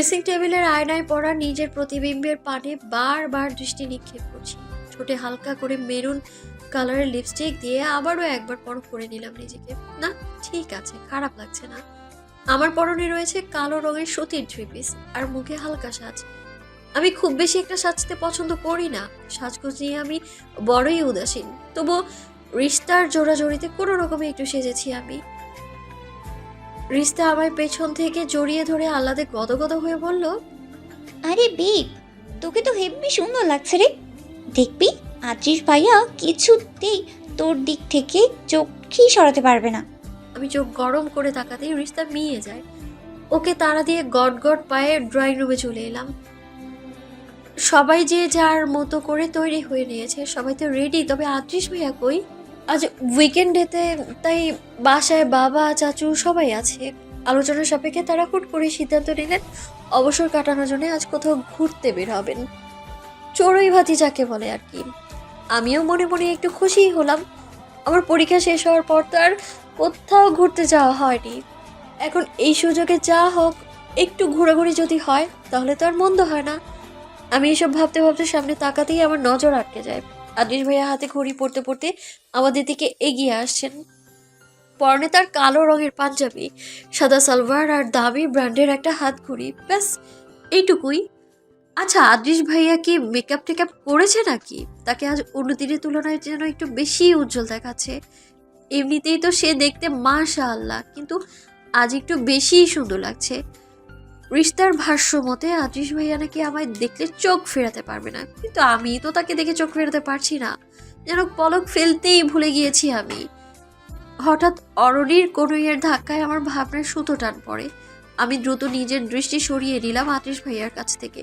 Dressing টেবিলের আয়নায় পড়া নিজের প্রতিবিম্বের পানে বারবার দৃষ্টি নিক্ষেপ করছি। ঠোঁটে হালকা করে মেরুন কালারের লিপস্টিক দিয়ে আবারও একবার পরখ করে নিলাম নিজেকে। না, ঠিক আছে, খারাপ লাগছে না। আমার পরনে রয়েছে কালো রঙের সতীর থ্রি পিস আর মুখে হালকা সাজ। আমি খুব বেশি একটা সাজতে পছন্দ করি না। সাজগোজ নিয়ে আমি বড়ই উদাসীন। তবু রিস্তার জোড়াজড়িতে কোনো রকমে একটু সেজেছি আমি। রিস্তা আমার পেছন থেকে জড়িয়ে ধরে আহ্লাদে গদগদ হয়ে বলল আরে বেব তোকে তো হেব্বি সুন্দর লাগছে রে। দেখবি আদ্রিস ভাইয়া কিছুতেই তোর দিক থেকে চোখই সরাতে পারবে না। আমি চোখ গরম করে তাকাতেই রিস্তা মিয়ে যায়। ওকে তাড়া দিয়ে গট গট পায়ে ড্রয়িং রুমে চলে এলাম। সবাই যে যার মতো করে তৈরি হয়ে নিয়েছে সবাই তো রেডি তবে আত্রিশ ভাইয়া কই? আজ উইকেন্ডেতে তাই বাসায় বাবা, চাচু সবাই আছে। আলোচনার সাপেক্ষে তারা হুট করে সিদ্ধান্ত নিলেন, অবসর কাটানোর জন্য আজ কোথাও ঘুরতে বের হবেন। চড়ুই ভাতি যাকে বলে আর কি। আমিও মনে মনে একটু খুশিই হলাম। আমার পরীক্ষা শেষ হওয়ার পর তো আর কোথাও ঘুরতে যাওয়া হয়নি। এখন এই সুযোগে যা হোক, একটু ঘোরাঘুরি যদি হয়, তাহলে তো আর মন্দ হয় না। আমি এসব ভাবতে ভাবতে সামনে তাকাতেই আমার নজর আটকে যায়। আদিস ভাইয়া হাতে ঘড়ি পড়তে পড়তে আমাদের দিকে এগিয়ে আসছেন। পরনে তার কালো রঙের পাঞ্জাবি, সাদা সালোয়ার আর দামি ব্র্যান্ডের একটা হাত ঘড়ি ব্যাস, এইটুকুই। আচ্ছা আদৃশ ভাইয়া কি মেকআপ টেকআপ করেছে নাকি? তাকে আজ অন্য দিনের তুলনায় যেন একটু বেশি উজ্জ্বল দেখাচ্ছে। এমনিতেই তো সে দেখতে মাশা আল্লাহ কিন্তু আজ একটু বেশিই সুন্দর লাগছে। রিস্তার ভাষ্য মতে আদৃশ ভাইয়া নাকি আমায় দেখলে চোখ ফেরাতে পারবে না। কিন্তু আমি তো তাকে দেখে চোখ ফেরাতে পারছি না। যেন পলক ফেলতেই ভুলে গিয়েছি আমি। হঠাৎ অরণির কনুইয়ের ধাক্কায় আমার ভাবনার সুতো টান পড়ে। আমি দ্রুত নিজের দৃষ্টি সরিয়ে নিলাম আতিশ ভাইয়ার কাছ থেকে।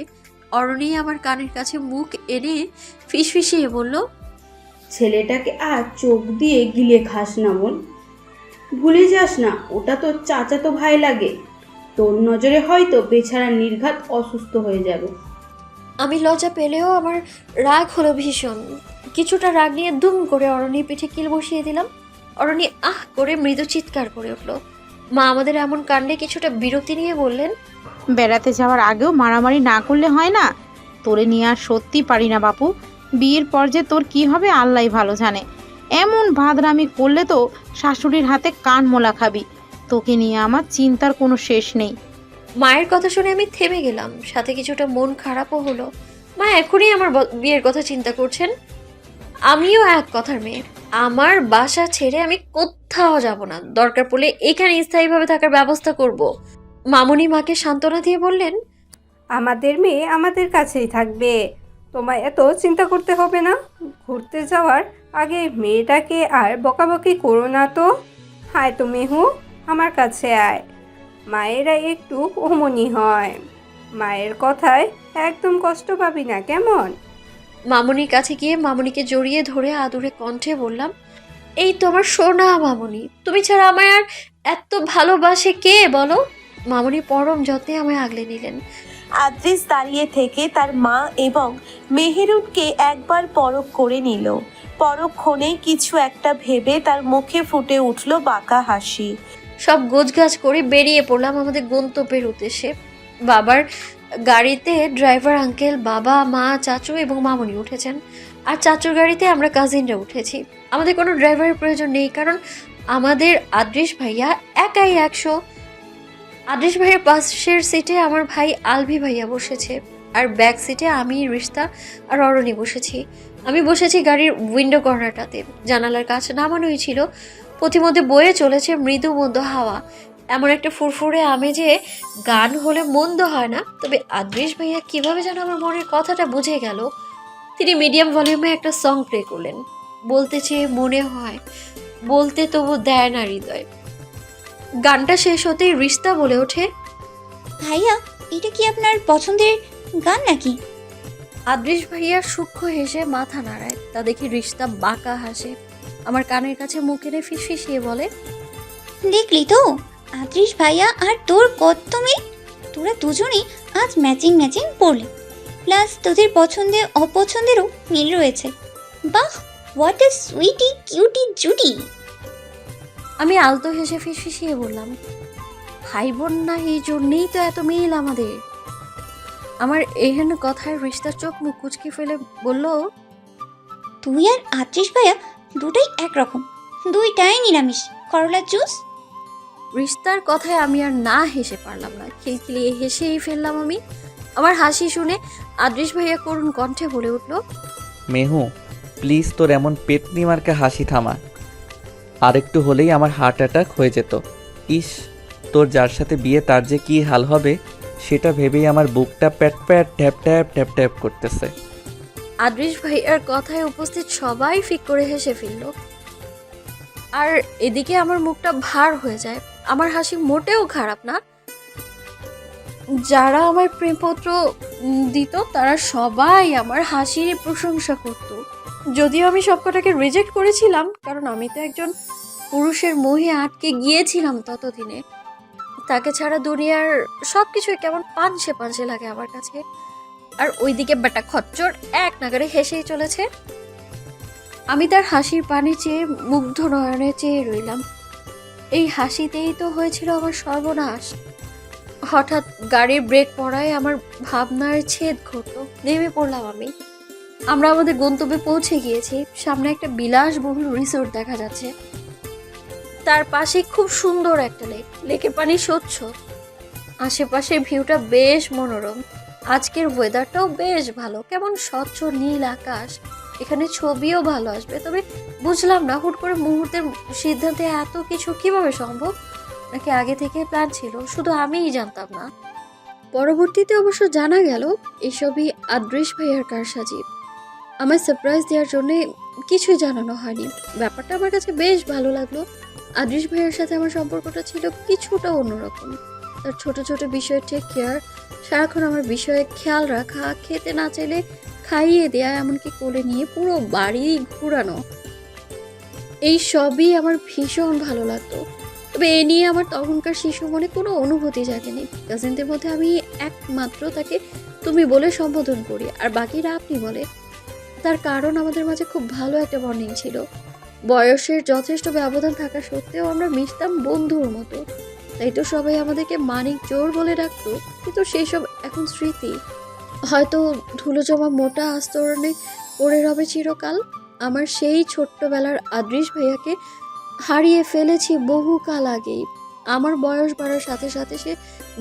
অরণি আমার কানের কাছে মুখ এনে ফিসফিসিয়ে বলল, ছেলেটাকে আর চোখ দিয়ে গিলে খাস না মন। ভুলে যাস না, ওটা তোর চাচাতো ভাই লাগে। তোর নজরে হয়তো বেচারা নির্ঘাত অসুস্থ হয়ে যাবে। আমি লজ্জা পেলেও আমার রাগ হলো ভীষণ। কিছুটা রাগ নিয়ে দুম করে অরণির পিঠে কিল বসিয়ে দিলাম। অরণি আহ করে মৃদু চিৎকার করে উঠল। মা আমাদের এমন কাণ্ডে কিছুটা বিরক্তি নিয়ে বললেন, বেড়াতে যাওয়ার আগেও মারামারি না করলে হয় না? তোরে নিয়ে আর সত্যি পারি না বাপু। বিয়ের পর যে তোর কি হবে আল্লাহ ভালো জানে। এমন ভাদরামি করলে তো শাশুড়ির হাতে কান মোলা খাবি। তোকে নিয়ে আমার চিন্তার কোনো শেষ নেই। মায়ের কথা শুনে আমি থেমে গেলাম। সাথে কিছুটা মন খারাপও হলো। মা এখনই আমার বিয়ের কথা চিন্তা করছেন। আমিও এক কথার মেয়ে। আমার বাসা ছেড়ে আমি কোথাও যাব না। দরকার পড়লে এখানে স্থায়ীভাবে থাকার ব্যবস্থা করব। মামুনি মাকে সান্ত্বনা দিয়ে বললেন, আমাদের মেয়ে আমাদের কাছেই থাকবে। তোমায় এত চিন্তা করতে হবে না। ঘুরতে যাওয়ার আগে মেয়েটাকে আর বকাবকি করো না তো। হায় তো মেহু, আমার কাছে আয়। মায়েরা একটু অমনি হয়। মায়ের কথায় একদম কষ্ট পাবি না কেমন? মামুনির কাছে গিয়ে মামুনিকে জড়িয়ে ধরে আদুরে কণ্ঠে বললাম এই তোমার সোনা মামনি তুমি ছাড়া আমায় আর এত ভালোবাসে কে বলো? মামুনি পরম যত্নে আমায় আগলে নিলেন। আদ্রিস দাঁড়িয়ে থেকে তার মা এবং মেহেরুনকে একবার পরখ করে নিল। পরক্ষণেই কিছু একটা ভেবে তার মুখে ফুটে উঠল বাঁকা হাসি। সব গোছগাছ করে বেরিয়ে পড়লাম আমাদের গন্তব্যের উদ্দেশ্যে। বাবার গাড়িতে ড্রাইভার, আঙ্কেল, বাবা, মা, চাচু এবং মামনি উঠেছেন। আর চাচুর গাড়িতে আমরা কাজিনরা উঠেছি। আমাদের কোনো ড্রাইভারের প্রয়োজন নেই, কারণ আমাদের আদৃশ ভাইয়া একাই একশো। আদৃশ ভাইয়ের পাশের সিটে আমার ভাই আলভি ভাইয়া বসেছে। আর ব্যাক সিটে আমি, রিস্তা আর অরণি বসেছি। আমি বসেছি গাড়ির উইন্ডো কর্নারটাতে জানালার কাজ নামানোই ছিল। পথিমধ্যে বয়ে চলেছে মৃদু মন্দ হাওয়া। এমন একটা ফুরফুরে আমেজে গান হলে মন্দ হয় না। তবে আদৃশ ভাইয়া কীভাবে যেন আমার মনের কথাটা বুঝে গেল। তিনি মিডিয়াম ভলিউমে একটা সং প্লে করলেন। বলতে চেয়ে মনে হয় বলতে তবু দেয় না হৃদয়। গানটা শেষ হতেই রিস্তা বলে ওঠে ভাইয়া এটা কি আপনার পছন্দের গান নাকি? আদৃশ ভাইয়া সূক্ষ্ম হেসে মাথা নাড়ায়। তা দেখি রিস্তা বাঁকা হাসে। আমার কানের কাছে মুখ এনে ফিসফিসিয়ে বলে দেখলি তো? আদ্রিস ভাইয়া আর তোর কত মেয়ে? তোরা দুজনেই আজ ম্যাচিং ম্যাচিং পড়লে। প্লাস তোদের পছন্দে অপছন্দেরও মিল রয়েছে। বাহ হোয়াট এ সুইটি কিউটি জুটি আমি আলতো হেসে ফিসফিসিয়ে বললাম ভাই বোন না এই জন্যেই তো এত মিল আমাদের। আমার এহেন কথায় রিস্তার চোখ মুখ কুচকে ফেলে বলল তুই আর আত্রিশ ভাইয়া দুটোই একরকম। দুইটাই নিরামিষ। করলার জুস? রিস্তার কথায় আমি আর না হেসে পারলাম না। খিলখিলিয়ে হেসেই ফেললাম আমি। আমার হাসি শুনে আদৃশ ভাইয়া করুণ কণ্ঠে বলে উঠল মেহু প্লিজ তোর এমন পেটনি মার্কা হাসি থামা। আরেকটু হলেই আমার হার্ট অ্যাটাক হয়ে যেত। ইস তোর যার সাথে বিয়ে তার যে কী হাল হবে সেটা ভেবেই আমার বুকটা প্যাট প্যাট ট্যাপ ট্যাপ ট্যাপ ট্যাপ করতেছে। আদৃশ ভাইয়ার কথায় উপস্থিত সবাই ফিক করে হেসে ফেলল। আর এদিকে আমার মুখটা ভার হয়ে যায়। আমার হাসি মোটেও খারাপ না। যারা আমার প্রেমপত্র দিত, তারা সবাই আমার হাসির প্রশংসা করত। যদিও আমি সবকটাকে রিজেক্ট করেছিলাম, কারণ আমি তো একজন পুরুষের মোহে আটকে গিয়েছিলাম ততদিনে। তাকে ছাড়া দুনিয়ার সব কিছুই কেমন পানসে পানসে লাগে আমার কাছে। আর ওইদিকে বেটা খচ্চর এক নাগারে হেসেই চলেছে। আমি তার হাসির পানি চেয়ে, মুগ্ধ নয়নে চেয়ে রইলাম। এই হাসিতেই তো হয়েছিল আমার সর্বনাশ। হঠাৎ গাড়ির ব্রেক পড়ায় আমার ভাবনার ছেদ ঘটলো। নেমে পড়লাম আমি। আমরা আমাদের গন্তব্যে পৌঁছে গিয়েছি। সামনে একটা বিলাসবহুল রিসোর্ট দেখা যাচ্ছে। তার পাশে খুব সুন্দর একটা লেক। লেকের পানি স্বচ্ছ। আশেপাশের ভিউটা বেশ মনোরম। আজকের ওয়েদারটাও বেশ ভালো। কেমন স্বচ্ছ নীল আকাশ। এখানে ছবিও ভালো আসবে। তবে বুঝলাম না হুট করে মুহূর্তের সিদ্ধান্তে এত কিছু কীভাবে সম্ভব? নাকি আগে থেকে প্ল্যান ছিল? শুধু আমিই জানতাম না। পরবর্তীতে অবশ্য জানা গেল, এসবই আদৃশ ভাইয়ার কারসাজি। আমার সারপ্রাইজ দেওয়ার জন্য কিছুই জানানো হয়নি। ব্যাপারটা আমার কাছে বেশ ভালো লাগল। আদৃশ ভাইয়ের সাথে আমার সম্পর্কটা ছিল কিছুটা অন্যরকম। তার ছোট ছোট বিষয়ে টেক কেয়ার সারাক্ষণ আমার বিষয়ে খেয়াল রাখা, খেতে না চাইলে খাইয়ে দেয়া, এমনকি কোলে নিয়ে পুরো বাড়ি ঘোরানো। এই সবই আমার ভীষণ ভালো লাগতো। তবে এ নিয়ে আমার তখনকার শিশু মনে কোনো অনুভূতি জাগেনি। কাজিনদের মধ্যে আমি একমাত্র তাকে তুমি বলে সম্বোধন করি, আর বাকিরা আপনি বলে। তার কারণ আমাদের মাঝে খুব ভালো একটা বন্ডিং ছিল। বয়সের যথেষ্ট ব্যবধান থাকা সত্ত্বেও আমরা মিশতাম বন্ধুর মতো। তাই তো সবাই আমাদেরকে মানিক জোর বলে ডাকতো, কিন্তু সেই সব এখন স্মৃতি। হয়তো ধুলো জমা মোটা আস্তরণে পড়ে রবে চিরকাল, আমার সেই ছোট্টবেলার আদৃশ ভাইয়াকে হারিয়ে ফেলেছি বহুকাল আগেই। আমার বয়স বাড়ার সাথে সাথে সে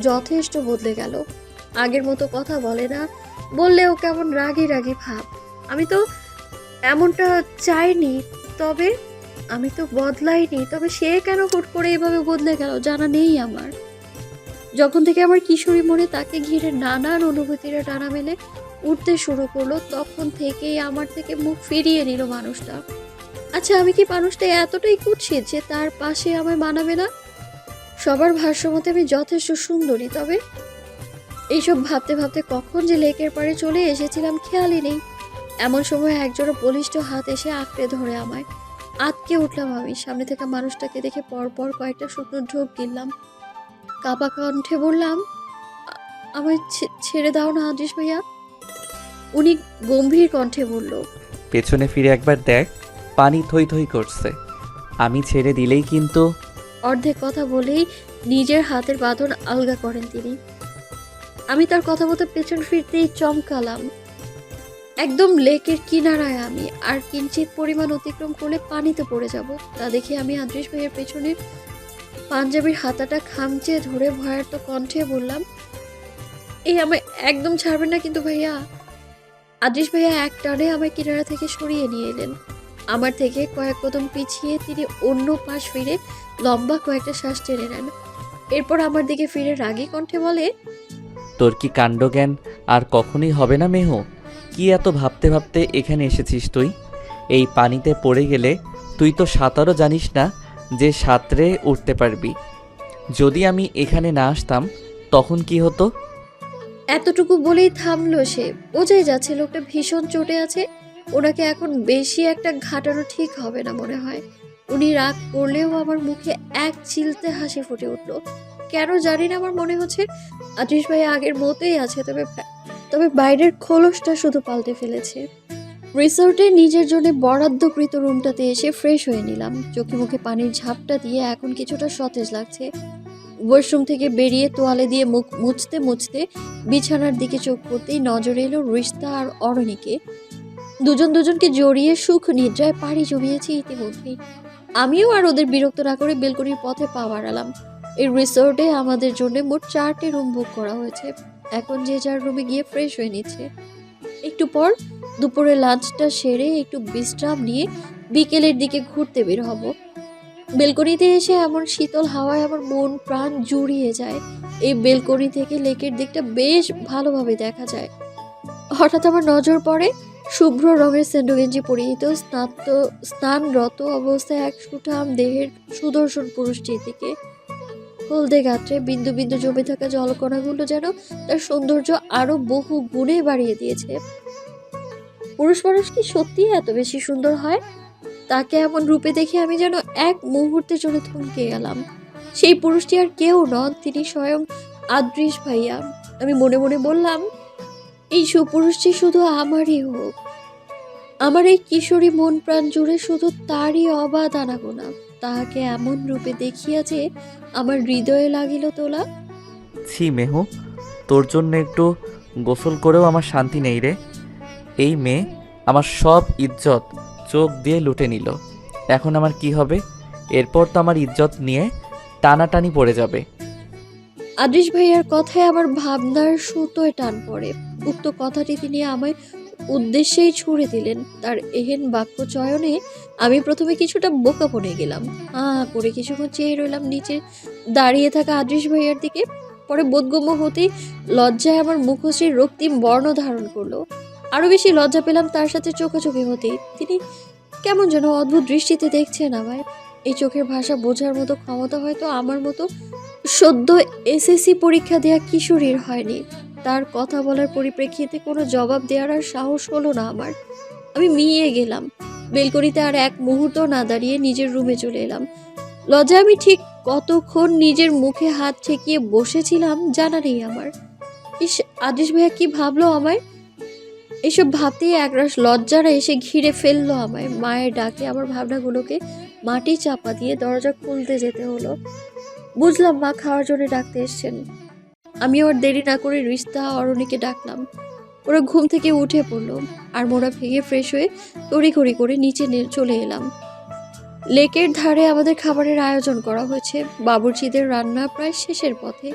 যথেষ্ট বদলে গেল। আগের মতো কথা বলে না, বললেও কেমন রাগি রাগি ভাব। আমি তো এমনটা চাইনি, তবে আমি তো বদলাইনি, তবে সে কেন হুট করে এভাবে বদলে গেল জানা নেই আমার। যখন থেকে আমার কিশোরী মনে তাকে ঘিরে নানান অনুভূতিরা টানা মেলে উঠতে শুরু করল, তখন থেকেই আমার থেকে মুখ ফিরিয়ে নিল মানুষটা। আচ্ছা আমি কি মানুষটা এতটাই কুৎসিত যে তার পাশে আমায় মানাবে না? সবার ভাষ্য মতে আমি যথেষ্ট সুন্দরী, তবে এইসব ভাবতে ভাবতে কখন যে লেকের পাড়ে চলে এসেছিলাম খেয়ালই নেই। এমন সময় একজোড়া বলিষ্ঠ হাত এসে আঁকড়ে ধরে আমায়। আটকে উঠলাম আমি। সামনে থেকে মানুষটাকে দেখে পরপর কয়েকটা শুকনো ঢোক গিললাম। কাপা কণ্ঠে বললাম "আ- আমায় ছে- ছেড়ে দাও না আদিস ভাইয়া। উনি গম্ভীর কণ্ঠে বলল পেছনে ফিরে একবার দেখ পানি থই থই করছে। আমি ছেড়ে দিলেই কিন্তু অর্ধেক কথা বলেই নিজের হাতের বাঁধন আলগা করেন তিনি। আমি তার কথা মতো পেছন ফিরতেই চমকালাম। একদম লেকের কিনারায় আমি, আর কিঞ্চিত পরিমাণ অতিক্রম করলে পানিতে পড়ে যাব। তা দেখে আমি আদৃশ ভাইয়ের পেছনে পাঞ্জাবির হাতাটা খামচে ধরে ভয়ার্ত কণ্ঠে বললাম, এই আমায় একদম ছাড়বেন না কিন্তু ভাইয়া। আদৃশ ভাইয়া এক টানে আমায় কিনারা থেকে সরিয়ে নিয়ে এলেন। আমার থেকে কয়েক কদম পিছিয়ে তিনি অন্য পাশ ফিরে লম্বা কয়েকটা শ্বাস টেনে নেন। এরপর আমার দিকে ফিরে রাগী কণ্ঠে বলে, তোর কি কাণ্ডজ্ঞান? আর কখনোই হবে না মেহু? কি এত ভাবতে ভাবতে এখানে এসেছিস তুই? এই পানিতে পড়ে গেলে তুই তো সাঁতারও জানিস না যে সাঁতরে উঠতে পারবি। যদি আমি এখানে না আসতাম, তখন কি হতো? এতটুকু বলেই থামলো সে। বোঝাই যাচ্ছে লোকটা ভীষণ চটে আছে। ওনাকে এখন বেশি একটা ঘাটানো ঠিক হবে না মনে হয়। উনি রাগ করলেও আমার মুখে এক চিলতে হাসি ফুটে উঠল। কেন জানি না আমার মনে হচ্ছে। আতিশ ভাই আগের মতোই আছে, তবে তবে বাইরের খোলসটা শুধু পাল্টে ফেলেছে। রিসোর্টে নিজের জন্য বরাদ্দকৃত রুমটাতে এসে ফ্রেশ হয়ে নিলাম। চোখে মুখে পানির ঝাপটা দিয়ে এখন কিছুটা সতেজ লাগছে। ওয়াশরুম থেকে বেরিয়ে তোয়ালে দিয়ে মুখ মুছতে মুছতে বিছানার দিকে চোখ পড়তেই নজর এলো রিস্তা আর অরণিকে। দুজন দুজনকে জড়িয়ে সুখ নিদ্রায় পাড়ি জমিয়েছি ইতিমধ্যেই। আমিও আর ওদের বিরক্ত না করে বেলকনির পথে পা বাড়ালাম। এই রিসোর্টে আমাদের জন্য মোট চারটে রুম বুক করা হয়েছে। এখন যে যার রুমে গিয়ে ফ্রেশ হয়ে নিচ্ছে। একটু পর দুপুরে লাঞ্চটা সেরে একটু বিশ্রাম নিয়ে বিকেলের দিকে ঘুরতে বের হব। বেলকনিতে এসে এমন শীতল হাওয়ায় আমার মন প্রাণ জুড়িয়ে যায়। এই বেলকনি থেকে লেকের দিকটা বেশ ভালোভাবে দেখা যায়। হঠাৎ আমার নজর পড়ে শুভ্র রঙের সেন্ডো গেঞ্জি পরিহিত স্নাত স্নানরত অবস্থায় এক সুঠাম দেহের সুদর্শন পুরুষটির দিকে। হলদে গাত্রে বিন্দু বিন্দু জমে থাকা জলকণাগুলো যেন তার সৌন্দর্য আরও বহু গুণে বাড়িয়ে দিয়েছে। পুরুষ মানুষ কি সত্যি এত বেশি সুন্দর হয়? তাকে এমন রূপে দেখে আমি যেন এক মুহূর্তের জন্য থমকে গেলাম সেই পুরুষটি আর কেউ নন, তিনি স্বয়ং আদৃশ ভাইয়া। আমি মনে মনে বললাম, এই সুপুরুষটি শুধু আমারই হোক। আমার এই কিশোরী মন প্রাণ জুড়ে শুধু তারই অবাধ আনাগোনা। তাহাকে এমন রূপে দেখিয়া যে আমার হৃদয়ে লাগিল তোলা। ছি মেহু তোর জন্য একটু গোসল করেও আমার শান্তি নেই রে। এই মেয়ে আমার সব ইজ্জত চোখ দিয়ে লুটে নিল। এখন আমার কি হবে? এরপর তো আমার ইজ্জত নিয়ে টানাটানি পড়ে যাবে। আদৃশ ভাইয়ার কথায় আমার ভাবনার সুতোয় টান পড়ে। উক্ত কথাটি তিনি আমায় উদ্দেশ্যেই ছুড়ে দিলেন। তার এহেন বাক্য চয়নে আমি প্রথমে কিছুটা বোকা পড়ে গেলাম। হা করে কিছুক্ষণ চেয়ে রইলাম নিচে। দাঁড়িয়ে থাকা আদৃশ ভাইয়ার দিকে। পরে বোধগম্য হতেই লজ্জায় আমার মুখশ্রীর রক্তিম বর্ণ ধারণ করল। আরও বেশি লজ্জা পেলাম তার সাথে চোখাচোখি হতেই। তিনি কেমন যেন অদ্ভুত দৃষ্টিতে দেখছেন আমায়। এই চোখের ভাষা বোঝার মতো ক্ষমতা হয়তো আমার মতো সদ্য এসএসসি পরীক্ষা দেওয়া কিশোরীর হয়নি। তার কথা বলার পরিপ্রেক্ষিতে কোনো জবাব দেওয়ার আর সাহস হলো না আমার। আমি মিয়ে গেলাম। বেলকনিতে আর এক মুহূর্ত না দাঁড়িয়ে নিজের রুমে চলে এলাম। লজ্জা আমি ঠিক কতক্ষণ নিজের মুখে হাত ঠেকিয়ে বসেছিলাম জানা নেই আমার। ইস, আদেশ ভাইয়া কি ভাবলো আমায়? এসব ভাবতেই একরাশ লজ্জারা এসে ঘিরে ফেলল আমায়। মায়ের ডাকে আমার ভাবনাগুলোকে মাটি চাপা দিয়ে দরজা খুলতে যেতে হলো। বুঝলাম মা খাওয়ার জন্য ডাকতে এসছেন। আমি ওর দেরি না করে রিস্তা অরণিকে ডাকলাম। ওরা ঘুম থেকে উঠে পড়ল আর মোরা ভেঙে ফ্রেশ হয়ে তড়ি তড়িঘড়ি করে নিচে চলে এলাম। লেকের ধারে আমাদের খাবারের আয়োজন করা হয়েছে। বাবুর্চিদের রান্না প্রায় শেষের পথে।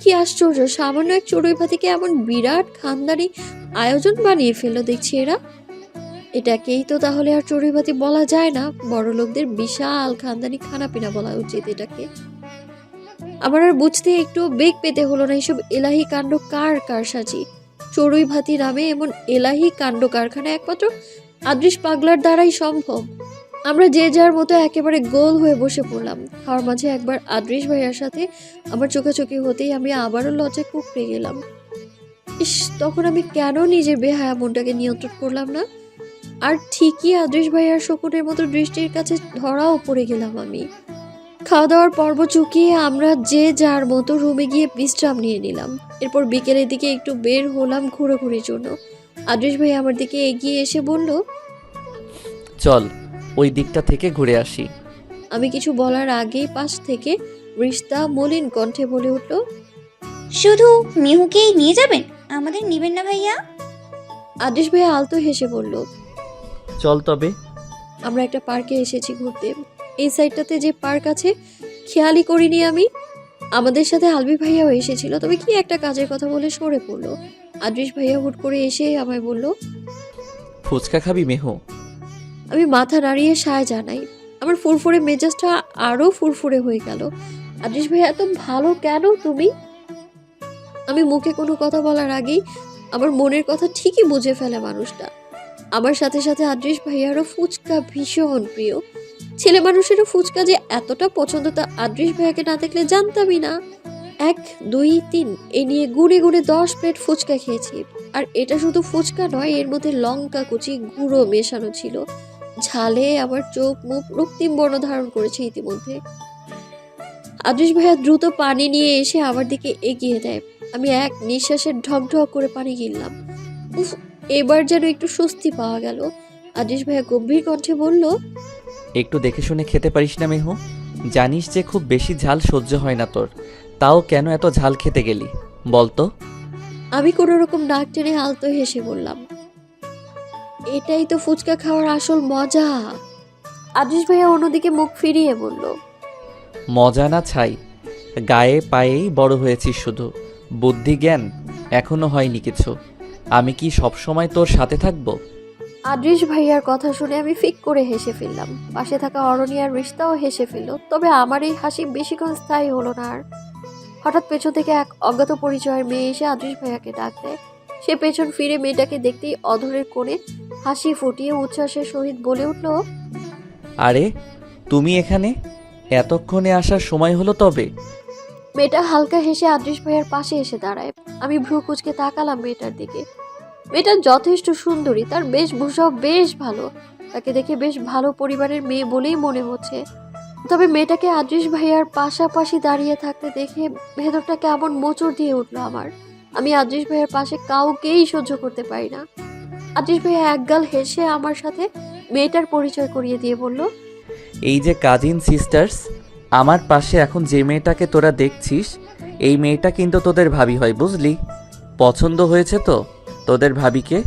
কি আশ্চর্য, সামান্য এক চড়ুই ভাতিকে এমন বিরাট খানদানি আয়োজন বানিয়ে ফেলল দেখছি এরা। এটাকেই তো তাহলে আর চড়ুই ভাতি বলা যায় না। বড় লোকদের বিশাল খানদানি খানাপিনা বলা উচিত এটাকে। আমার আর বুঝতে একটু বেগ পেতে হলো না এইসব এলাহি কাণ্ড কার কার সাজি? চড়ুই ভাতি নামে এমন এলাহি কাণ্ড কারখানা একমাত্র আদৃশ পাগলার দ্বারাই সম্ভব। আমরা যে যার মতো একেবারে গোল হয়ে বসে পড়লাম। খাওয়ার মাঝে একবার আদৃশ ভাইয়ার সাথে আমার চোখাচোখি হতেই আমি আবারও লজ্জায় কুকড়ে গেলাম। ইস, তখন আমি কেন নিজের বেহায়া মনটাকে নিয়ন্ত্রণ করলাম না? আর ঠিকই আদৃশ ভাইয়ার শকুনের মতো দৃষ্টির কাছে ধরাও পড়ে গেলাম আমি। খাওয়া দাওয়ার পর্ব চুকিয়ে আমরা যে যার মতো রুমে গিয়ে বিশ্রাম নিয়ে নিলাম। এরপর বিকেলের দিকে একটু বের হলাম ঘুরোঘুরির জন্য। আদৃশ ভাই আমার দিকে এগিয়ে এসে বলল চল ওই দিকটা থেকে ঘুরে আসি। আমি কিছু বলার আগেই পাশ থেকে রিস্তা মলিন কণ্ঠে বলে উঠল শুধু মিহুকেই নিয়ে যাবেন? আমাদের নিবেন না ভাইয়া। আদৃশ ভাই আলতো হেসে বলল চল তবে। আমরা একটা পার্কে এসেছি ঘুরতে। এই সাইডটাতে যে পার্ক আছে খেয়ালই করিনি আমি। আমাদের সাথে আলবি ভাইয়াও এসেছিল তবে কি একটা কাজের কথা বলে সরে পড়ল। আদৃশ ভাইয়া হুট করে এসে আমায় বলল ফুচকা খাবি মেহু? আমি মাথা নাড়িয়ে সায় জানাই। আমার ফুরফুরে মেজাজটা আরও ফুরফুরে হয়ে গেল। আদৃশ ভাইয়া এত ভালো কেন তুমি? আমি মুখে কোনো কথা বলার আগেই আমার মনের কথা ঠিকই বুঝে ফেলে মানুষটা। আমার সাথে সাথে আদৃশ ভাইয়ারও ফুচকা ভীষণ প্রিয়। ছেলে মানুষেরও ফুচকা যে এতটা পছন্দ তা আদৃশ ভাইয়াকে না দেখলে জানতামই না। এক, দুই, তিন, এ নিয়ে গুনে গুনে দশ প্লেট ফুচকা খেয়েছি। আর এটা শুধু ফুচকা নয়, এর মধ্যে লঙ্কা কুচি, গুঁড়ো মেশানো ছিল। ঝালে আমার চোখ মুখ রক্তিম বর্ণ ধারণ করেছে ইতিমধ্যে। আদৃশ ভাইয়া দ্রুত পানি নিয়ে এসে আমার দিকে এগিয়ে দেয়। আমি এক নিঃশ্বাসের ঢক ঢক করে পানি গিললাম। উফ, এবার যেন একটু স্বস্তি পাওয়া গেল। আদৃশ ভাইয়া গম্ভীর কণ্ঠে বলল একটু দেখে শুনে খেতে পারিস না মেহু? জানিস যে খুব বেশি ঝাল সহ্য হয় না তোর। তাও কেন এত ঝাল খেতে গেলি? বলতো। আমি কোনো রকম নাক টেনে আলতো হেসে বললাম এটাই তো ফুচকা খাওয়ার আসল মজা। আদিস ভাইয়া অন্যদিকে মুখ ফিরিয়ে বলল মজা না ছাই গায়ে পায়েই বড় হয়েছি শুধু। বুদ্ধি জ্ঞান এখনও হয়নি কিছু। আমি কি সবসময় তোর সাথে থাকব? আদৃশ ভাইয়ার কথা শুনে আমি ফিক করে হেসে ফেললাম। পাশে থাকা অরণিয়ার রিস্তাও হেসে ফেলল তবে আমার এই হাসি বেশিক্ষণ স্থায়ী হলো না আর। হঠাৎ পেছন থেকে এক অজ্ঞাত পরিচয়ের মেয়ে এসে আদৃশ ভাইয়াকে ডাক দেয়। সে পেছন ফিরে মেয়েটাকে দেখতেই অধরের কোণে হাসি ফুটিয়ে উচ্ছ্বাসের সহিত বলে উঠল আরে তুমি এখানে? এতক্ষণে আসার সময় হলো তবে। মেয়েটা হালকা হেসে আদৃশ ভাইয়ার পাশে এসে দাঁড়ায়। আমি ভ্রু কুচকে তাকালাম মেয়েটার দিকে। মেয়েটা যথেষ্ট সুন্দরী, তার বেশভূষাও বেশ ভালো। তাকে দেখে বেশ ভালো পরিবারের মেয়ে বলেই মনে হচ্ছে। তবে মেয়েটাকে আদৃশ ভাইয়ার পাশাপাশি দাঁড়িয়ে থাকতে দেখে ভেতরটা কেমন মোচড় দিয়ে উঠল আমার। আমি আদৃশ ভাইয়ার পাশে কাউকেই সহ্য করতে পারি না। আদৃশ ভাইয়া একগাল হেসে আমার সাথে মেয়েটার পরিচয় করিয়ে দিয়ে বলল, এই যে কাজিন সিস্টার্স, আমার পাশে এখন যে মেয়েটাকে তোরা দেখছিস, এই মেয়েটা কিন্তু তোদের ভাবি হয়, বুঝলি? পছন্দ হয়েছে তো? তোদের ভাবিকে?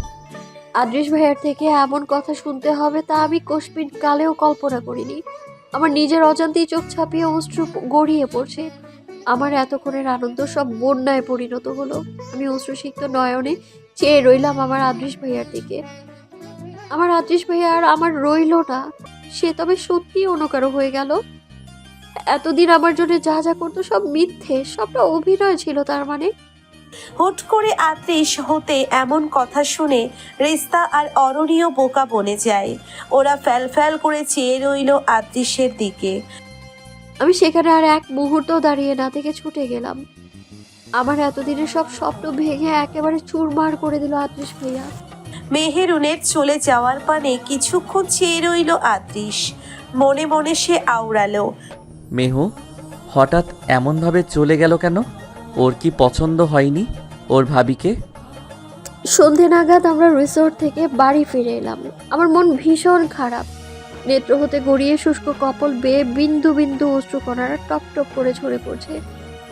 আদৃশ ভাইয়ার থেকে এমন কথা শুনতে হবে তা আমি কোশপিন কালেও কল্পনা করিনি। আমার নিজের অজান্তেই চোখ ছাপিয়ে অশ্রু গড়িয়ে পড়ছে। আমার এতক্ষণের আনন্দ সব বন্যায় পরিণত হলো। আমি অশ্রুসিক্ত নয়নে চেয়ে রইলাম আমার আদৃশ ভাইয়ার দিকে। আমার আদৃশ ভাইয়া আর আমার রইল না। সে তবে সত্যিই অন্য কারও হয়ে গেল। এতদিন আমার জন্য যা যা করতো সব মিথ্যে, সবটা অভিনয় ছিল তার মানে। হুট করে আদৃশ হতে এমন কথা শুনে রিস্তা আর অরণীয় বোকা বনে যায়। ওরা ফ্যাল ফ্যাল করে চেয়ে রইল আদৃশের দিকে। আমি সেখানে আর এক মুহূর্ত দাঁড়িয়ে না থেকে ছুটে গেলাম। আমার এতদিনের সব স্বপ্ন ভেঙে একেবারে চুরমার করে দিল আদৃশ ভাইয়া। মেহেরুনের চলে যাওয়ার পানে কিছুক্ষণ চেয়ে রইল আদৃশ মনে মনে সে আওড়ালো। মেহু হঠাৎ এমনভাবে চলে গেল কেন? ওর কি পছন্দ হয়নি? ওর ভাবিকে? সন্ধে নাগাদ আমরা রিসোর্ট থেকে বাড়ি ফিরে এলাম। আমার মন ভীষণ খারাপ। নেত্র হতে গড়িয়ে শুষ্ক কপল বেয়ে বিন্দু বিন্দু অশ্রুকণারা টপ টপ করে ঝরে পড়ছে।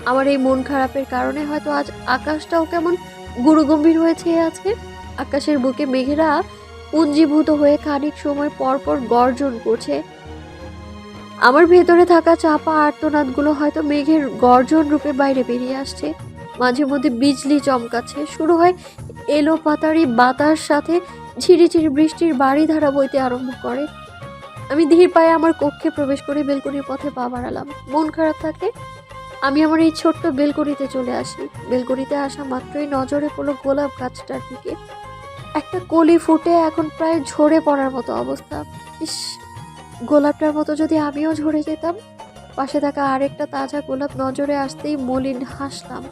আমার এই মন খারাপের কারণে হয়তো আজ আকাশটাও কেমন গুরুগম্ভীর হয়ে চেয়ে আছে। আকাশের বুকে মেঘেরা পুঞ্জীভূত হয়ে খানিক সময় পর পর গর্জন করছে। আমার ভেতরে থাকা চাপা আর্তনাদগুলো হয়তো মেঘের গর্জন রূপে বাইরে বেরিয়ে আসছে। মাঝে মধ্যে বিজলি চমকাচ্ছে। শুরু হয় এলো পাতারি বাতাস সাথে ঝিরিঝিরি বৃষ্টির বাড়ি ধারা বইতে আরম্ভ করে। আমি ধীর পায়ে আমার কক্ষে প্রবেশ করে বেলকনির পথে পা বাড়ালাম। মন খারাপ থাকলে আমি আমার এই ছোট্ট বেলকনিতে চলে আসি। বেলকনিতে আসা মাত্রই নজরে পড়ল গোলাপ গাছটার দিকে। একটা কলি ফুটে এখন প্রায় ঝরে পড়ার মতো অবস্থা। ইস গোলাপটার মতো যদি আমিও ঝরে যেতাম, পাশে থাকা আরেকটা তাজা গোলাপ নজরে আসতেই মলিন হাসলাম।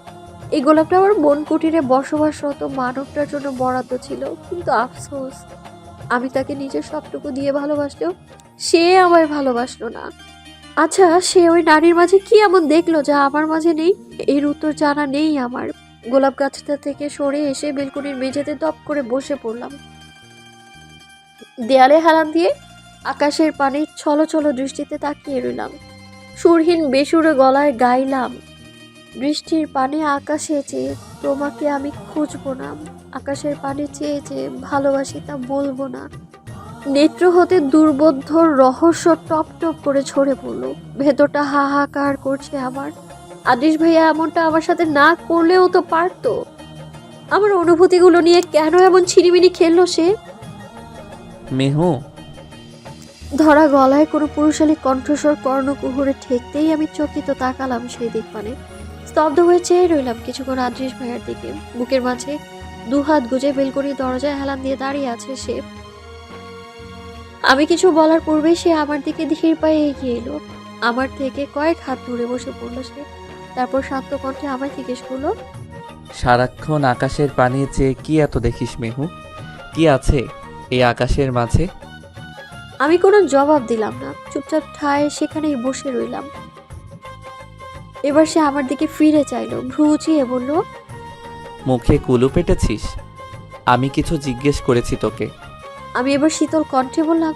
এই গোলাপটা আমার মন কুটিরে বসবাসরত মানবটার জন্য বরাদ্দ ছিল, কিন্তু আফসোস, আমি তাকে নিজের সবটুকু দিয়ে ভালোবাসলেও সে আমায় ভালোবাসলো না। আচ্ছা সে ওই নারীর মাঝে কি এমন দেখল যা আমার মাঝে নেই? এর উত্তর জানা নেই আমার। গোলাপ গাছটা থেকে সরে এসে বেলকুনির মেঝেতে দপ করে বসে পড়লাম। দেয়ালে হেলান দিয়ে আকাশের পানে ছলো ছলো দৃষ্টিতে তাকিয়ে রইলাম। সুরহীন বেসুরে গলায় গাইলাম, বৃষ্টির পানে আকাশে চেয়ে তোমাকে আমি খুঁজবো না, আকাশের পানে চেয়ে চেয়ে ভালোবাসি তা বলব না। নেত্র হতে দুর্বোধ্য রহস্য টপ টপ করে ঝরে পড়ল। ভেতরটা হাহাকার করছে আমার। আদিশ ভাইয়া এমনটা আমার সাথে না করলেও তো পারতো। আমার অনুভূতিগুলো নিয়ে কেন এমন ছিনিমিনি খেললো সে? মেহু ধরা গলায় কোনো পুরুষালী কণ্ঠস্বর কর্ণকুহুরে ঠেকতেই আমি চকিত তাকালাম সেই দিক পানে স্তব্ধ হয়ে চেয়ে রইলাম কিছুক্ষণ আদৃশ ভাইয়ার দিকে। বুকের মাঝে দুহাত গুজে বেলকনি দরজায় হেলান দিয়ে দাঁড়িয়ে আছে সে। আমি কিছু বলার পূর্বে সে আমার দিকে ধীর পায়ে এগিয়ে এলো। আমার থেকে কয়েক হাত দূরে বসে পড়ল সে। তারপর শান্ত কণ্ঠে আমায় জিজ্ঞেস করল, সারাক্ষণ আকাশের পানে চেয়ে কি এত দেখিস মেহু? কি আছে এই আকাশের মাঝে? আমি কোনো জবাব দিলাম না। চুপচাপ ঠায় সেখানেই বসে রইলাম। এবার সে আমার দিকে ফিরে চাইলো। ভ্রু উঁচিয়ে বলল মুখে কুলু পেটেছিস? আমি কিছু জিজ্ঞেস করেছি তোকে। আমি এবার শীতল কণ্ঠে বললাম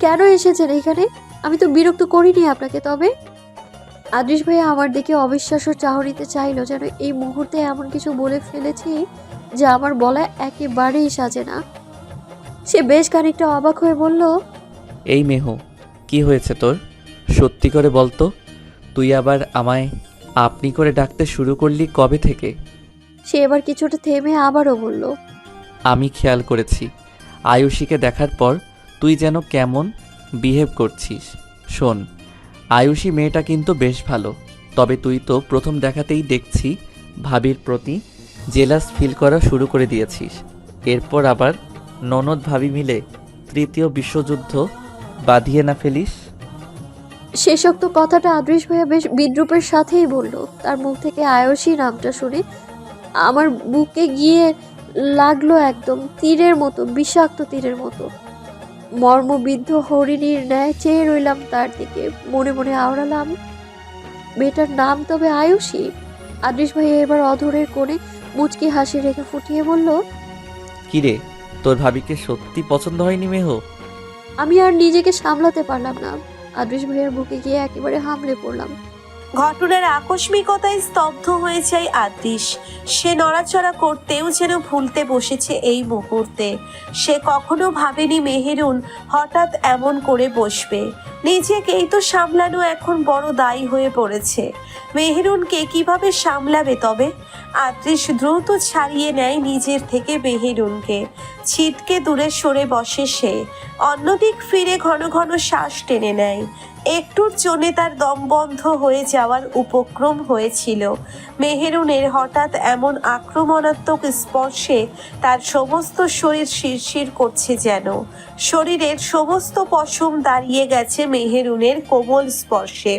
কেন এসেছেন এখানে? আমি তো বিরক্ত করিনি আপনাকে তবে? আদৃশ ভাইয়া আমার দিকে অবিশ্বাস্য চাহনিতে চাইলো যেন এই মুহূর্তে এমন কিছু বলে ফেলেছি যে আমার বলা একেবারেই সাজে না। সে বেশ খানিকটা অবাক হয়ে বলল এই মেহু কি হয়েছে তোর? সত্যি করে বলতো তুই আবার আমায় আপনি করে ডাকতে শুরু করলি কবে থেকে? সে এবার কিছুটা থেমে আবারও বলল আমি খেয়াল করেছি। আয়ুষীকে দেখার পর তুই যেন কেমন বিহেভ করছিস। শোন আয়ুষী মেয়েটা কিন্তু বেশ ভালো। তবে তুই তো প্রথম দেখাতেই দেখছি ভাবির প্রতি জেলাস ফিল করা শুরু করে দিয়েছিস। এরপর আবার ননদ ভাবি মিলে তৃতীয় বিশ্বযুদ্ধ বাঁধিয়ে না ফেলিস? শেষোক্ত কথাটা আদৃশ ভাইয়া বেশ বিদ্রুপের সাথেই বলল। তার মুখ থেকে আয়সী নামটা শুনে আমার বুকে গিয়ে লাগল একদম তীরের মতো বিষাক্ত তীরের মতো। মর্মবিদ্ধ হরিণীর ন্যায় চেয়ে রইলাম তার দিকে। মনে মনে আওড়ালাম মেয়েটার নাম তবে আয়ুষী? আদৃশ ভাইয়া এবার অধরের কোণে মুচকি হাসি রেখে ফুটিয়ে বলল কিরে তোর ভাবিকে সত্যি পছন্দ হয়নি মেহ? আমি আর নিজেকে সামলাতে পারলাম না। আদৃশ ভাইয়ার বুকে গিয়ে একেবারে হামলে পড়লাম। ঘটনার আকস্মিকতায় স্তব্ধ হয়ে যায় আদৃশ সে নড়াচড়া করতেও যেন ভুলতে বসেছে এই মুহূর্তে। সে কখনো ভাবেনি মেহেরুন হঠাৎ এমন করে বসবে। নিজেকেই তো সামলানো এখন বড় দায়ী হয়ে পড়েছে। মেহেরুনকে কীভাবে সামলাবে তবে? আদৃশ দ্রুত ছাড়িয়ে নেয় নিজের থেকে মেহেরুনকে। ছিটকে দূরে সরে বসে সে। অন্যদিক ফিরে ঘন ঘন শ্বাস টেনে নেয়। একটুর জন্য তার দম বন্ধ হয়ে যাওয়ার উপক্রম হয়েছিল। মেহেরুনের হঠাৎ এমন আক্রমণাত্মক স্পর্শে তার সমস্ত শরীর শিরশির করছে যেন। শরীরের সমস্ত পশম দাঁড়িয়ে গেছে মেহেরুনের কোমল স্পর্শে।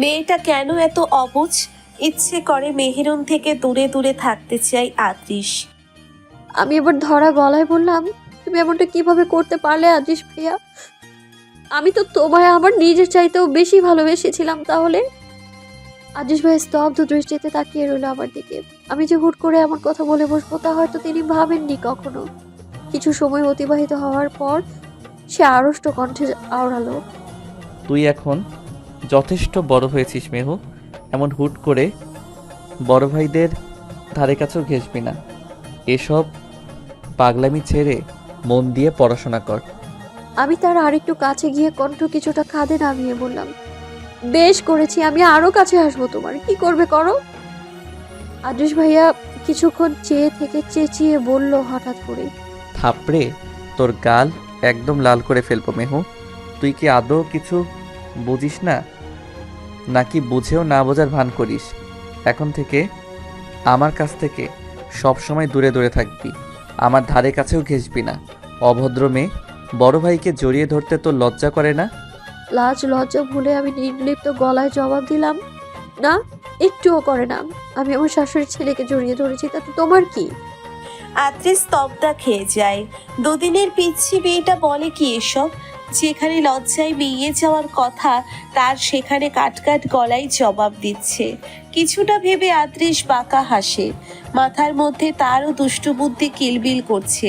মেয়েটা কেন এত অবুঝ? ইচ্ছে করে মেহেরুন থেকে দূরে দূরে থাকতে চাই আদৃশ আমি এবার ধরা গলায় বললাম, তুমি এমনটা কীভাবে করতে পারলে আদিস ভাইয়া? আমি তো তোমায় আমার নিজের চাইতেও বেশি ভালোবেসেছিলাম তাহলে। আদিস ভাই স্তব্ধ দৃষ্টিতে তাকিয়ে রইল আমার দিকে। আমি যে হুট করে এমন কথা বলে বসবো তা হয়তো তিনি ভাবেননি কখনো। কিছু সময় অতিবাহিত হওয়ার পর সে আড়ষ্ট কণ্ঠে আওড়ালো, তুই এখন যথেষ্ট বড় হয়েছিস মেহু। এমন হুট করে বড় ভাইদের ধারে কাছেও ঘেসবি না। এসব পাগলামি ছেড়ে মন দিয়ে পড়াশোনা কর। আমি তার আরেকটু কাছে গিয়ে কণ্ঠ কিছুটা কাঁধে নামিয়ে বললাম বেশ করেছি আমি আরও কাছে আসব তোমার। কি করবে করো? আদৃশ ভাইয়া কিছুক্ষণ চেয়ে থেকে চেঁচিয়ে বলল হঠাৎ করে থাপড়ে তোর গাল একদম লাল করে ফেলব মেহু। তুই কি আদৌ কিছু বুঝিস না? নাকি বুঝেও না বোঝার ভান করিস? এখন থেকে আমার কাছ থেকে সব সময় দূরে দূরে থাকবি। আমার ধারে কাছেও ঘেসবি না। অভদ্র মেয়ে বড় ভাইকে জড়িয়ে ধরতে তো লজ্জা করে না? লাজ লজ্জা ভুলে আমি নির্লিপ্ত গলায় জবাব দিলাম না একটুও করে না। আমি আমার শাশুড়ির ছেলেকে জড়িয়ে ধরেছি তাতে তোমার কি? আত্রে স্তব্ধা খেয়ে যায়। দুদিনের পিচ্ছি মেয়েটা বলে কি এসব? যেখানে লজ্জায় মিইয়ে যাওয়ার কথা, তার সেখানে কাটকাট গলায় জবাব দিচ্ছে। কিছুটা ভেবে আদ্রিস বাঁকা হাসে। মাথার মধ্যে তারও দুষ্টুবুদ্ধি কিলবিল করছে।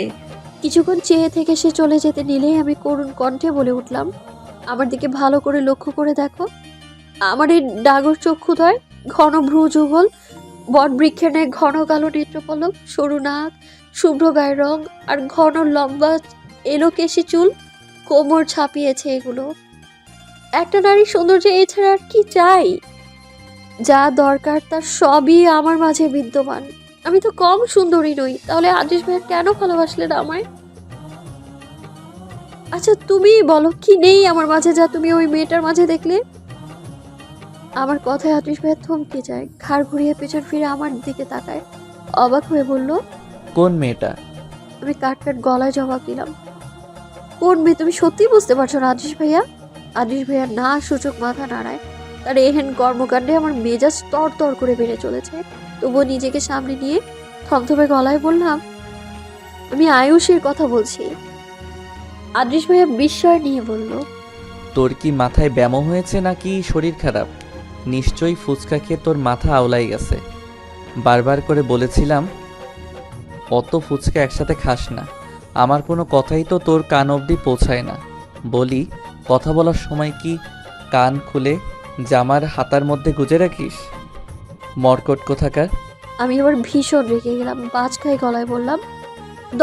কিছুক্ষণ চেয়ে থেকে সে চলে যেতে নিলেই আমি করুণ কণ্ঠে বলে উঠলাম, আমার দিকে ভালো করে লক্ষ্য করে দেখো। আমার এই ডাগর চক্ষুদয় ঘন ভ্রু যুগল বট বৃক্ষের ন্যায় ঘন কালো নেত্রপলক, সরু নাক, শুভ্র গায়ের রং, আর ঘন লম্বা এলোকেশি চুল কোমর ছাপিয়েছে এগুলো। একটা নারীর সৌন্দর্য এছাড়া আর কি চাই? যা দরকার তার সবই আমার মাঝে বিদ্যমান। আমি তো কম সুন্দরী নই তাহলে আদেশ ভাইয়া কেন ভালোবাসলেন আমায়? আচ্ছা তুমি বলো কি নেই আমার মাঝে যা তুমি ওই মেয়েটার মাঝে দেখলে? আমার কথায় আতিশ ভাইয়া থমকে যায় ঘাড় ঘুরিয়ে পেছন ফিরে আমার দিকে তাকায়। অবাক হয়ে বলল কোন মেয়েটা? আমি কাট কাট গলায় জবাব দিলাম কোন মেয়ে তুমি সত্যি বুঝতে পারছ না, আদিশ ভাইয়া? আদিশ ভাইয়া না সূচক মাথা নাড়ায়, তার এহেন কর্মকাণ্ডে আমার মেজাজ তর তর করে বেড়ে চলেছে। তবুও নিজেকে সামনে নিয়ে থমথমে গলায় বললাম, আমি আয়ুষের কথা বলছি। আদৃশ ভাইয়া বিস্ময় নিয়ে বলল, তোর কি মাথায় ব্যামো হয়েছে নাকি শরীর খারাপ? নিশ্চয়ই ফুচকা খেয়ে তোর মাথা আওলাই গেছে। বারবার করে বলেছিলাম, অত ফুচকা একসাথে খাস না। আমার কোনো কথাই তো তোর কান অবধি পৌঁছায় না। বলি, কথা বলার সময় কি কান খুলে জামার হাতার মধ্যে গুজে রাখিস? মরকট কোথাকার? আমি এবার ভীষণ রেগে গেলাম বাজ খাই গলায় বললাম,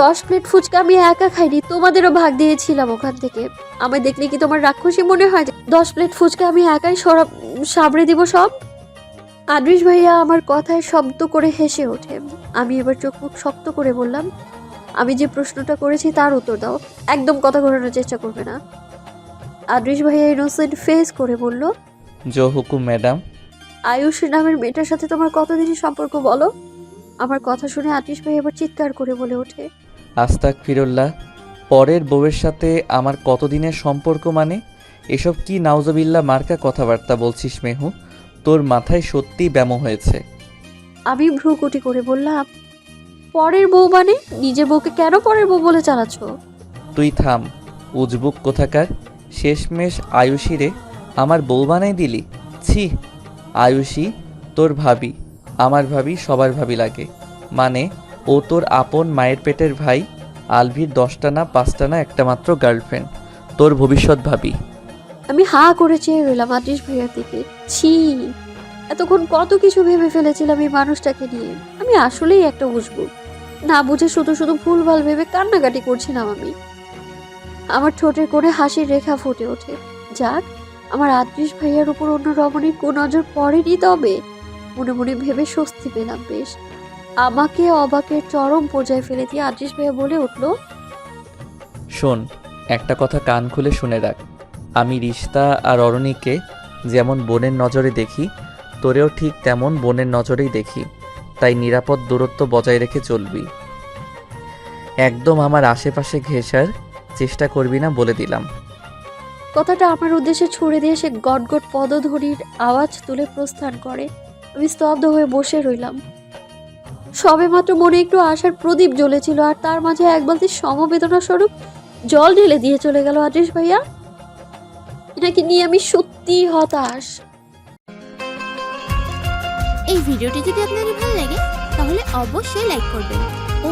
দশ প্লেট ফুচকা আমি একা খাইনি, তোমাদেরও ভাগ দিয়েছিলাম ওখান থেকে। আমায় দেখলে কি তোমার রাক্ষসী মনে হয় দশ প্লেট ফুচকা আমি একাই সরাব সাবড়ে দিব সব? আদৃশ ভাইয়া আমার কথায় শব্দ করে হেসে ওঠে। আমি এবার চোখ মুখ শক্ত করে বললাম আমি যে প্রশ্নটা করেছি তার উত্তর দাও। একদম কথা ঘোরানোর চেষ্টা করবে না। আদৃশ ভাইয়া ইনোসেন্ট ফেস করে বলল জো হুকুম ম্যাডাম। আয়ুষ নামের মেয়েটার সাথে তোমার কতদিনের সম্পর্ক বলো? আমার কথা শুনে আতিশ ভাই এবার চিৎকার করে বলে ওঠে। আস্তাক ফিরুল্লাহ পরের বউয়ের সাথে আমার কতদিনের সম্পর্ক মানে? এসব কি নাউজবিল্লা মার্কা কথাবার্তা বলছিস মেহু? তোর মাথায় সত্যি ব্যামো হয়েছে। আমি ভ্রুকুটি করে বললাম পরের বউ মানে? নিজের বউকে কেন পরের বউ বলে চালাচ্ছ তুই থাম উজবুক কোথাকার? শেষমেশ আয়ুষী রে আমার বউ বানাই দিলি? ছি আয়ুষী তোর ভাবি। আমার ভাবি সবার ভাবি লাগে। মানে ও তোর আপন মায়ের পেটের ভাই আলভির দশটা না পাঁচটা না একটা মাত্র গার্লফ্রেন্ড তোর ভবিষ্যৎ ভাবি। আমি হা করে চেয়ে রইলাম আতিশ ভাইয়ার দিকে। ছি এতক্ষণ কত কিছু ভেবে ফেলেছিলাম এই মানুষটাকে নিয়ে। আমি আসলেই একটা বুঝব না বুঝে শুধু শুধু ভুলভাল ভেবে কান্নাকাটি করছিলাম আমি। আমার ঠোঁটের কোণে হাসির রেখা ফুটে ওঠে। যাক, আমার আত্রিশ ভাইয়ার উপর অন্য রমণীর নজর পড়েনি তবে। মনে মনে ভেবে স্বস্তি পেলাম বেশ। আমাকে অবাকের চরম পর্যায়ে ফেলে দিয়ে আত্রিশ ভাইয়া বলে উঠল, শোন, একটা কথা কান খুলে শুনে রাখ আমি রিস্তা আর অরণিকে যেমন বোনের নজরে দেখি, তোরেও ঠিক তেমন বোনের নজরেই দেখি। তাই নিরাপদ দূরত্ব বজায় রেখে চলবি। একদম আমার আশেপাশে ঘেঁষার চেষ্টা করবি না বলে দিলাম। কথাটা আমার উদ্দেশ্যে ছুড়ে দিয়ে সে গটগট পদধ্বনির আওয়াজ তুলে প্রস্থান করে। আমি স্তব্ধ হয়ে বসে রইলাম। সবে মাত্র মনে একটু আশার প্রদীপ জ্বলেছিল আর তার মাঝে এক বালতি সমবেদনা স্বরূপ জল ঢেলে দিয়ে চলে গেল আদেশ ভাইয়া। এটাকে নিয়ে আমি সত্যিই হতাশ? এই ভিডিওটি যদি আপনাদের ভালো লাগে, তাহলে অবশ্যই লাইক করবেন ও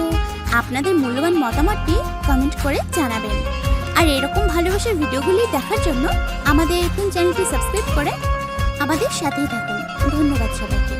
আপনাদের মূল্যবান মতামতটি কমেন্ট করে জানাবেন। আর এরকম ভালোবাসার ভিডিওগুলি দেখার জন্য আমাদের এখন চ্যানেলটি সাবস্ক্রাইব করে আমাদের সাথেই থাকুন। ধন্যবাদ সবাইকে।